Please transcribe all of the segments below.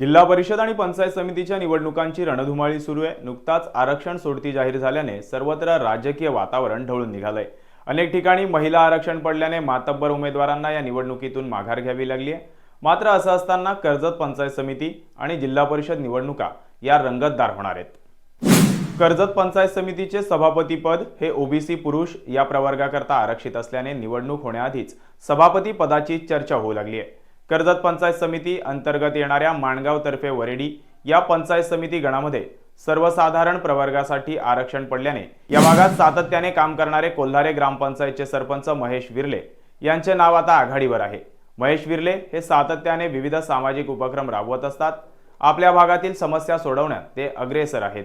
जिल्हा परिषद आणि पंचायत समितीच्या निवडणुकांची रणधुमाळी सुरू आहे. नुकताच आरक्षण सोडती जाहीर झाल्याने सर्वत्र राजकीय वातावरण ढवळून निघालंय. अनेक ठिकाणी महिला आरक्षण पडल्याने मातब्बर उमेदवारांना या निवडणुकीतून माघार घ्यावी लागली आहे. मात्र असं असताना कर्जत पंचायत समिती आणि जिल्हा परिषद निवडणुका या रंगतदार होणार आहेत. कर्जत पंचायत समितीचे सभापतीपद हे ओबीसी पुरुष या प्रवर्गाकरता आरक्षित असल्याने निवडणूक होण्याआधीच सभापती पदाची चर्चा होऊ लागली आहे. कर्जत पंचायत समिती अंतर्गत येणाऱ्या माणगाव तर्फे वरेडी या पंचायत समिती गणामध्ये सर्वसाधारण प्रवर्गासाठी आरक्षण पडल्याने या भागात सातत्याने काम करणारे कोल्हारे ग्रामपंचायतचे सरपंच महेश विरले यांचे नाव आता आघाडीवर आहे. महेश विरले हे सातत्याने विविध सामाजिक उपक्रम राबवत असतात. आपल्या भागातील समस्या सोडवण्यात ते अग्रेसर आहेत.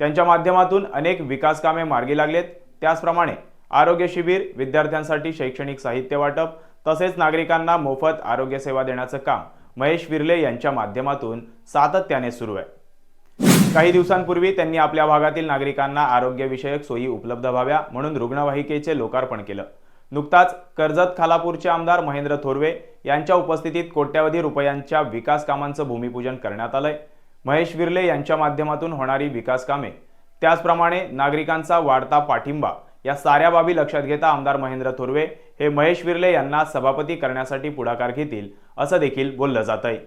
त्यांच्या माध्यमातून अनेक विकास कामे मार्गी लागलेत. त्याचप्रमाणे आरोग्य शिबिर विद्यार्थ्यांसाठी शैक्षणिक साहित्य वाटप तसेच नागरिकांना मोफत आरोग्य सेवा देण्याचं काम महेश विर्ले यांच्या माध्यमातून सातत्याने सुरू आहे. काही दिवसांपूर्वी त्यांनी आपल्या भागातील नागरिकांना आरोग्यविषयक सोयी उपलब्ध व्हाव्या म्हणून रुग्णवाहिकेचे लोकार्पण केलं. नुकताच कर्जत खालापूरचे आमदार महेंद्र थोरवे यांच्या उपस्थितीत कोट्यवधी रुपयांच्या विकास कामांचं भूमिपूजन करण्यात आलंय. महेश विर्ले यांच्या माध्यमातून होणारी विकास कामे त्याचप्रमाणे नागरिकांचा वाढता पाठिंबा या साऱ्या बाबी लक्षात घेता आमदार महेंद्र थोरवे हे महेश विर्ले यांना सभापती करण्यासाठी पुढाकार घेतील असं देखील बोललं जात आहे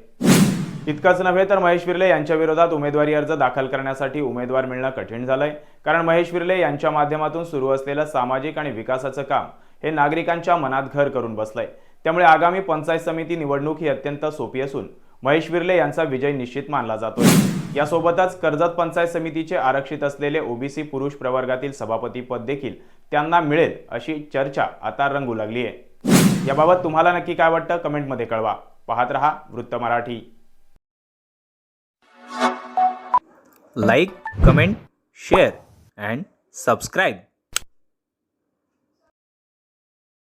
इतकंच नव्हे तर महेश विर्ले यांच्या विरोधात उमेदवारी अर्ज दाखल करण्यासाठी उमेदवार मिळणं कठीण झालंय कारण महेश विर्ले यांच्या माध्यमातून सुरू असलेलं सामाजिक आणि विकासाचं काम हे नागरिकांच्या मनात घर करून बसलंय. त्यामुळे आगामी पंचायत समिती निवडणूक ही अत्यंत सोपी असून महेश विर्ले यांचा विजय निश्चित मानला जातोय. यासोबतच कर्जत पंचायत समितीचे आरक्षित असलेले ओबीसी पुरुष प्रवर्गातील सभापती पद देखील त्यांना मिळेल अशी चर्चा आता रंगू लागली आहे. याबाबत तुम्हाला नक्की काय वाटतं कमेंटमध्ये कळवा. पाहत रहा वृत्त Marathi. Like comment share and subscribe